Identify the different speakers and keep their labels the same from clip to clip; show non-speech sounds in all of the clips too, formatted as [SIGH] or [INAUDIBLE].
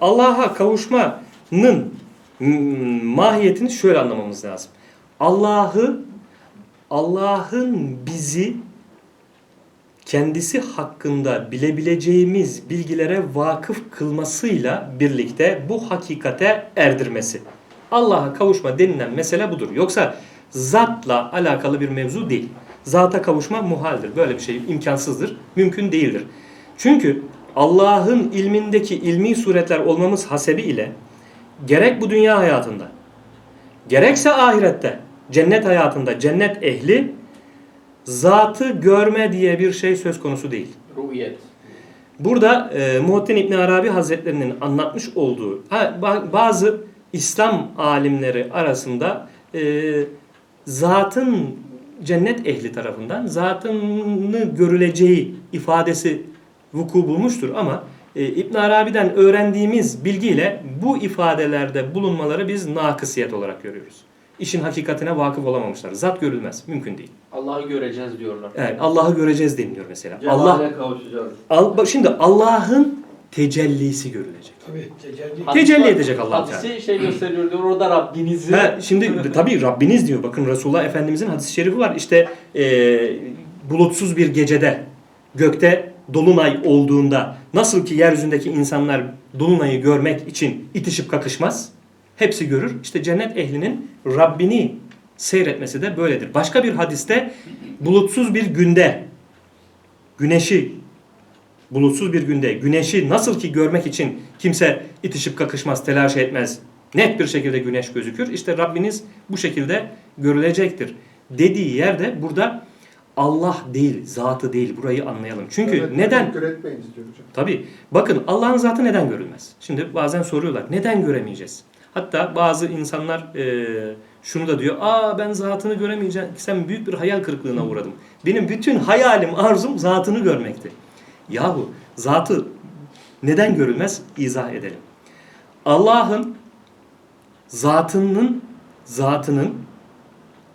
Speaker 1: Allah'a kavuşmanın mahiyetini şöyle anlamamız lazım. Allah'ı Allah'ın bizi kendisi hakkında bilebileceğimiz bilgilere vakıf kılmasıyla birlikte bu hakikate erdirmesi. Allah'a kavuşma denilen mesele budur. Yoksa zatla alakalı bir mevzu değil. Zata kavuşma muhaldir. Böyle bir şey imkansızdır, mümkün değildir. Çünkü Allah'ın ilmindeki ilmi suretler olmamız hasebi ile gerek bu dünya hayatında, gerekse ahirette, cennet hayatında cennet ehli zatı görme diye bir şey söz konusu değil.
Speaker 2: Ruhiyet.
Speaker 1: Burada e, Muhittin İbn Arabi Hazretlerinin anlatmış olduğu ha, ba- bazı İslam alimleri arasında e, zatın cennet ehli tarafından zatını görüleceği ifadesi vuku bulmuştur ama e, İbn Arabi'den öğrendiğimiz bilgiyle bu ifadelerde bulunmaları biz nakısiyet olarak görüyoruz. İşin hakikatine vakıf olamamışlar. Zat görülmez. Mümkün değil.
Speaker 2: Allah'ı göreceğiz diyorlar.
Speaker 1: Evet, Allah'ı göreceğiz deniliyor mesela. Allah
Speaker 3: Cemale kavuşacağız.
Speaker 1: Al, şimdi Allah'ın tecellisi görülecek.
Speaker 4: Tabii tecelli.
Speaker 1: Tecelli edecek Allah Teala.
Speaker 2: Hadisi şey gösteriyor diyor orada Rabbinizi.
Speaker 1: Ha, şimdi tabii Rabbiniz diyor. Bakın Resulullah Efendimizin hadis-i şerifi var. İşte e, bulutsuz bir gecede gökte dolunay olduğunda nasıl ki yeryüzündeki insanlar dolunayı görmek için itişip kakışmaz. Hepsi görür. İşte cennet ehlinin Rabbini seyretmesi de böyledir. Başka bir hadiste bulutsuz bir günde güneşi bulutsuz bir günde güneşi nasıl ki görmek için kimse itişip kakışmaz, telaş etmez. Net bir şekilde güneş gözükür. İşte Rabbiniz bu şekilde görülecektir. Dediği yerde burada Allah değil, zatı değil. Burayı anlayalım. Çünkü
Speaker 5: Evet,
Speaker 1: neden?
Speaker 5: teşekkür etmeyin istiyor hocam.
Speaker 1: Tabii. Bakın Allah'ın zatı neden görülmez? Şimdi bazen soruyorlar. Neden göremeyeceğiz? Hatta bazı insanlar e, şunu da diyor. Aa ben zatını göremeyeceğim. Sen büyük bir hayal kırıklığına uğradım. Benim bütün hayalim, arzum zatını görmekti. Yahu zatı neden görülmez? İzah edelim. Allah'ın zatının zatının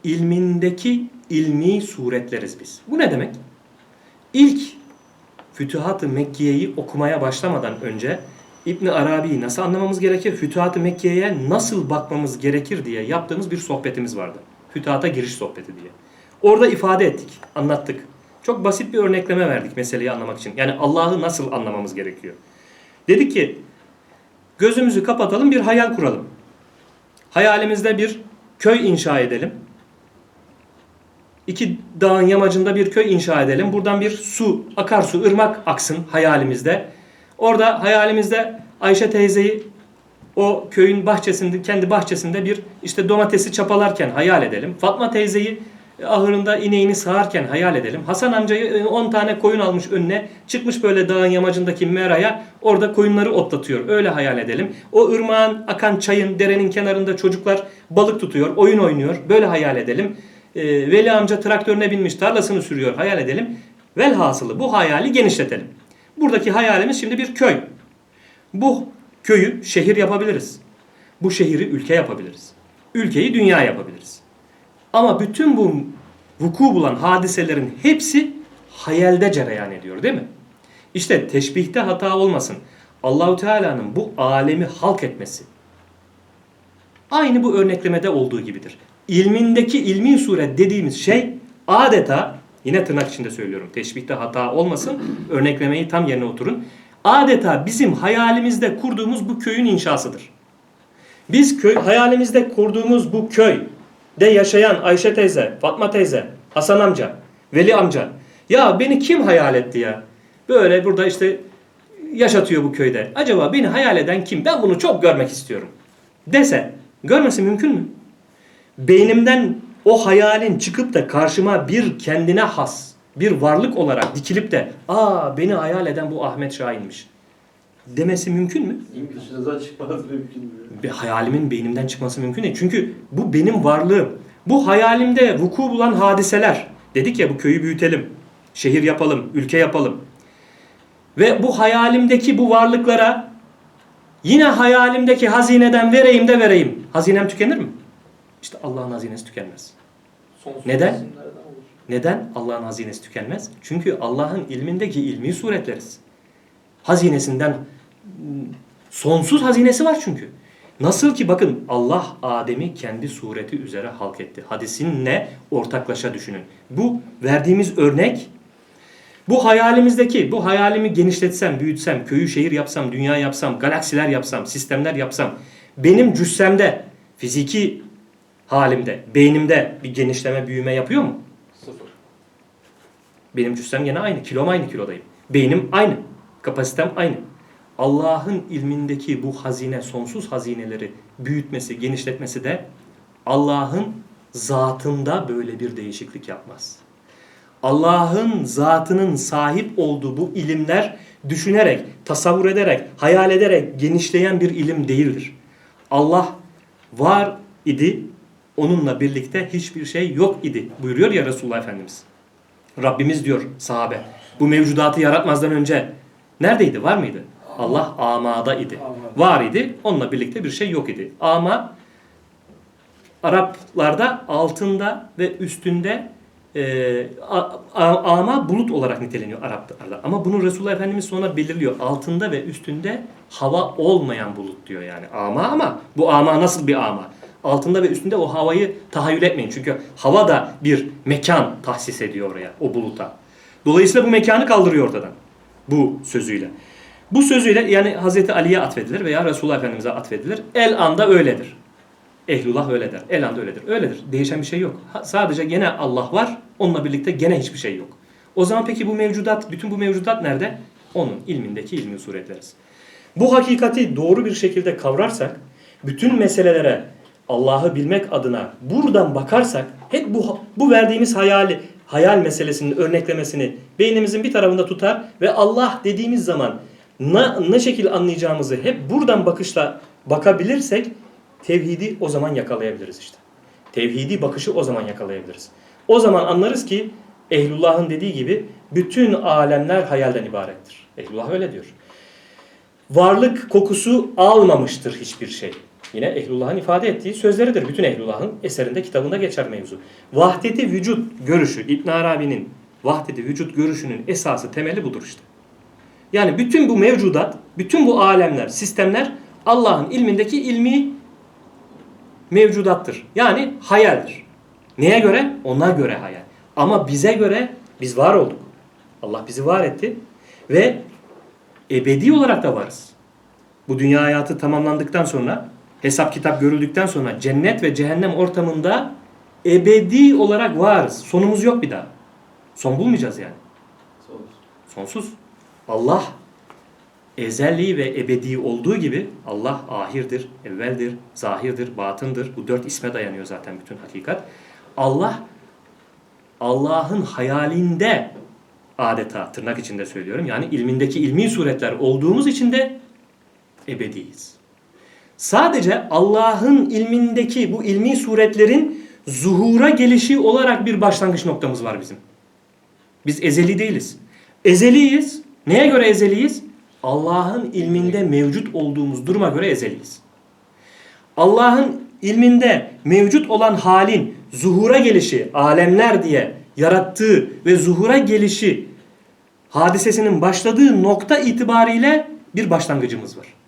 Speaker 1: ilmindeki ilmi suretleriz biz. Bu ne demek? İlk Fütuhat-ı Mekke'yi okumaya başlamadan önce İbn Arabi'yi nasıl anlamamız gerekir? Fütuhat-ı Mekke'ye nasıl bakmamız gerekir diye yaptığımız bir sohbetimiz vardı. Fütuhata giriş sohbeti diye. Orada ifade ettik, anlattık. Çok basit bir örnekleme verdik meseleyi anlamak için. Yani Allah'ı nasıl anlamamız gerekiyor. Dedik ki gözümüzü kapatalım bir hayal kuralım. Hayalimizde bir köy inşa edelim. İki dağın yamacında bir köy inşa edelim. Buradan bir su, akarsu, ırmak aksın hayalimizde. Orada hayalimizde Ayşe teyzeyi o köyün bahçesinde, kendi bahçesinde bir işte domatesi çapalarken hayal edelim. Fatma teyzeyi e, ahırında ineğini sağarken hayal edelim. Hasan amcayı 10 tane koyun almış önüne. Çıkmış böyle dağın yamacındaki meraya. Orada koyunları otlatıyor. Öyle hayal edelim. O ırmağın akan çayın derenin kenarında çocuklar balık tutuyor. Oyun oynuyor. Böyle hayal edelim. E, Veli amca traktörüne binmiş tarlasını sürüyor. Hayal edelim. Velhasılı bu hayali genişletelim. Buradaki hayalimiz şimdi bir köy. Bu köyü şehir yapabiliriz. Bu şehri ülke yapabiliriz. Ülkeyi dünya yapabiliriz. Ama bütün bu vuku bulan hadiselerin hepsi hayalde cereyan ediyor değil mi? İşte teşbihte hata olmasın. Allahu Teala'nın bu alemi halk etmesi aynı bu örneklemede olduğu gibidir. İlmindeki ilmi suret dediğimiz şey adeta yine tırnak içinde söylüyorum. Teşbihte hata olmasın. Örneklemeyi tam yerine oturun. Adeta bizim hayalimizde kurduğumuz bu köyün inşasıdır. Biz köy hayalimizde kurduğumuz bu köy de yaşayan Ayşe teyze, Fatma teyze, Hasan amca, Veli amca. Ya beni kim hayal etti ya? Böyle burada işte yaşatıyor bu köyde. Acaba beni hayal eden kim? Ben bunu çok görmek istiyorum. Dese görmesi mümkün mü? Beynimden o hayalin çıkıp da karşıma bir kendine has bir varlık olarak dikilip de aa beni hayal eden bu Ahmet Şahin'miş demesi mümkün mü?
Speaker 3: Dışınıza çıkmaz mümkün değil.
Speaker 1: bir hayalimin beynimden çıkması mümkün değil. Çünkü bu benim varlığım. Bu hayalimde vuku bulan hadiseler. Dedik ya bu köyü büyütelim. Şehir yapalım, ülke yapalım. Ve bu hayalimdeki bu varlıklara yine hayalimdeki hazineden vereyim de vereyim. Hazinem tükenir mi? İşte Allah'ın hazinesi tükenmez.
Speaker 2: Sonsuz
Speaker 1: Neden? Neden Allah'ın hazinesi tükenmez? Çünkü Allah'ın ilmindeki ilmi suretleriz. Hazinesinden Sonsuz hazinesi var çünkü. Nasıl ki bakın Allah Adem'i kendi sureti üzere halk etti. Hadisinle ortaklaşa düşünün. Bu verdiğimiz örnek bu hayalimizdeki, bu hayalimi genişletsem, büyütsem, köyü şehir yapsam, dünya yapsam, galaksiler yapsam, sistemler yapsam, benim cüssemde, fiziki halimde, beynimde bir genişleme, büyüme yapıyor mu?
Speaker 2: Sıfır.
Speaker 1: Benim cüssem gene aynı, kilom aynı kilodayım. Beynim aynı, kapasitem aynı. Allah'ın ilmindeki bu hazine, sonsuz hazineleri büyütmesi, genişletmesi de Allah'ın zatında böyle bir değişiklik yapmaz. Allah'ın zatının sahip olduğu bu ilimler düşünerek, tasavvur ederek, hayal ederek genişleyen bir ilim değildir. Allah var idi, onunla birlikte hiçbir şey yok idi buyuruyor ya Resulullah Efendimiz. Rabbimiz diyor sahabe, bu mevcudatı yaratmazdan önce neredeydi, var mıydı? Allah amada idi. Var idi, onunla birlikte bir şey yok idi. Ama Araplarda altında ve üstünde e, a- a- ama bulut olarak niteleniyor Araplarda. Ama bunu Resulullah Efendimiz sonra belirliyor. Altında ve üstünde hava olmayan bulut diyor yani. Ama ama bu ama nasıl bir ama? Altında ve üstünde o havayı tahayyül etmeyin. Çünkü hava da bir mekan tahsis ediyor oraya, o buluta. Dolayısıyla bu mekanı kaldırıyor ortadan. Bu sözüyle. Bu sözüyle yani Hazreti Ali'ye atfedilir veya Resulullah Efendimiz'e atfedilir. El anda öyledir. Ehlullah öyle der. El anda öyledir. Öyledir. Değişen bir şey yok. Sadece gene Allah var. Onunla birlikte gene hiçbir şey yok. O zaman peki bu mevcudat, bütün bu mevcudat nerede? Onun ilmindeki ilmi suretleriz. Bu hakikati doğru bir şekilde kavrarsak, bütün meselelere Allah'ı bilmek adına buradan bakarsak, hep bu bu verdiğimiz hayali, hayal meselesinin örneklemesini beynimizin bir tarafında tutar ve Allah dediğimiz zaman ne, ne şekil anlayacağımızı hep buradan bakışla bakabilirsek tevhidi o zaman yakalayabiliriz işte. Tevhidi bakışı o zaman yakalayabiliriz. O zaman anlarız ki Ehlullah'ın dediği gibi bütün alemler hayalden ibarettir. Ehlullah öyle diyor. Varlık kokusu almamıştır hiçbir şey. Yine Ehlullah'ın ifade ettiği sözleridir. Bütün Ehlullah'ın eserinde, kitabında geçer mevzu. Vahdeti vücut görüşü, İbn Arabi'nin vahdeti vücut görüşünün esası, temeli budur işte. Yani bütün bu mevcudat, bütün bu alemler, sistemler Allah'ın ilmindeki ilmi mevcudattır. Yani hayaldir. Neye göre? Ona göre hayal. Ama bize göre biz var olduk. Allah bizi var etti ve ebedi olarak da varız. Bu dünya hayatı tamamlandıktan sonra, hesap kitap görüldükten sonra cennet ve cehennem ortamında ebedi olarak varız. Sonumuz yok bir daha. Son bulmayacağız yani. Sonsuz. Allah ezeli ve ebedi olduğu gibi Allah ahirdir, evveldir, zahirdir, batındır. Bu dört isme dayanıyor zaten bütün hakikat. Allah Allah'ın hayalinde adeta tırnak içinde söylüyorum. Yani ilmindeki ilmi suretler olduğumuz için de ebediyiz. Sadece Allah'ın ilmindeki bu ilmi suretlerin zuhura gelişi olarak bir başlangıç noktamız var bizim. Biz ezeli değiliz. Ezeliyiz. Neye göre ezeliyiz? Allah'ın ilminde mevcut olduğumuz duruma göre ezeliyiz. Allah'ın ilminde mevcut olan halin zuhura gelişi, alemler diye yarattığı ve zuhura gelişi hadisesinin başladığı nokta itibariyle bir başlangıcımız var.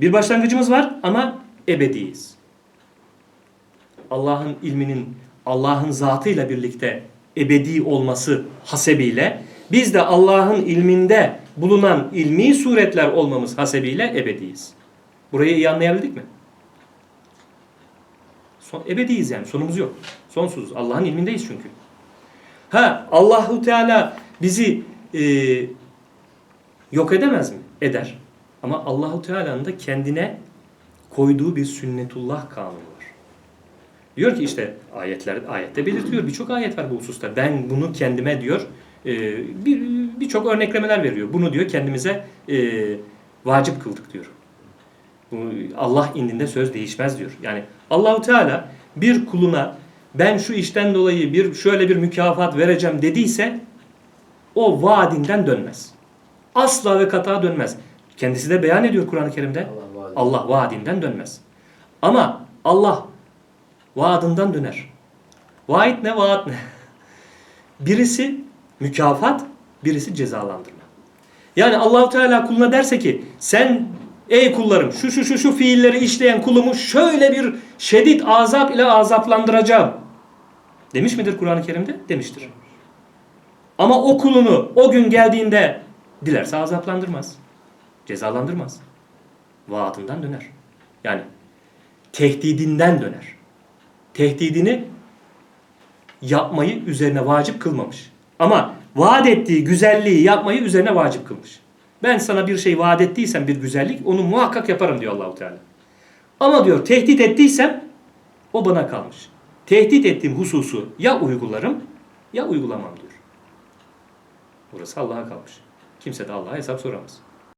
Speaker 1: Bir başlangıcımız var ama ebediyiz. Allah'ın ilminin Allah'ın zatıyla birlikte ebedi olması hasebiyle biz de Allah'ın ilminde bulunan ilmi suretler olmamız hasebiyle ebediyiz. Burayı iyi anlayabildik mi? Son, ebediyiz yani sonumuz yok. Sonsuz. Allah'ın ilmindeyiz çünkü. Ha Allahu Teala bizi e, yok edemez mi? Eder. Ama Allahu Teala'nın da kendine koyduğu bir sünnetullah kanunu var. Diyor ki işte ayetler ayette belirtiyor. Birçok ayet var bu hususta. Ben bunu kendime diyor e, bir birçok örneklemeler veriyor. Bunu diyor kendimize e, vacip kıldık diyor. Allah indinde söz değişmez diyor. Yani Allahu Teala bir kuluna ben şu işten dolayı bir şöyle bir mükafat vereceğim dediyse o vaadinden dönmez. Asla ve kata dönmez. Kendisi de beyan ediyor Kur'an-ı Kerim'de.
Speaker 3: Allah vaadi.
Speaker 1: Allah vaadinden dönmez. Ama Allah vaadından döner. Vaat ne, vaat ne? [LAUGHS] Birisi mükafat, birisi cezalandırma. Yani Allahu Teala kuluna derse ki sen ey kullarım şu şu şu şu fiilleri işleyen kulumu şöyle bir şiddet azap ile azaplandıracağım. Demiş midir Kur'an-ı Kerim'de? Demiştir. Ama o kulunu o gün geldiğinde dilerse azaplandırmaz. Cezalandırmaz. Vaadından döner. Yani tehdidinden döner. Tehdidini yapmayı üzerine vacip kılmamış. Ama vaat ettiği güzelliği yapmayı üzerine vacip kılmış. Ben sana bir şey vaat ettiysem bir güzellik onu muhakkak yaparım diyor Allahu Teala. Ama diyor tehdit ettiysem o bana kalmış. Tehdit ettiğim hususu ya uygularım ya uygulamam diyor. Burası Allah'a kalmış. Kimse de Allah'a hesap soramaz.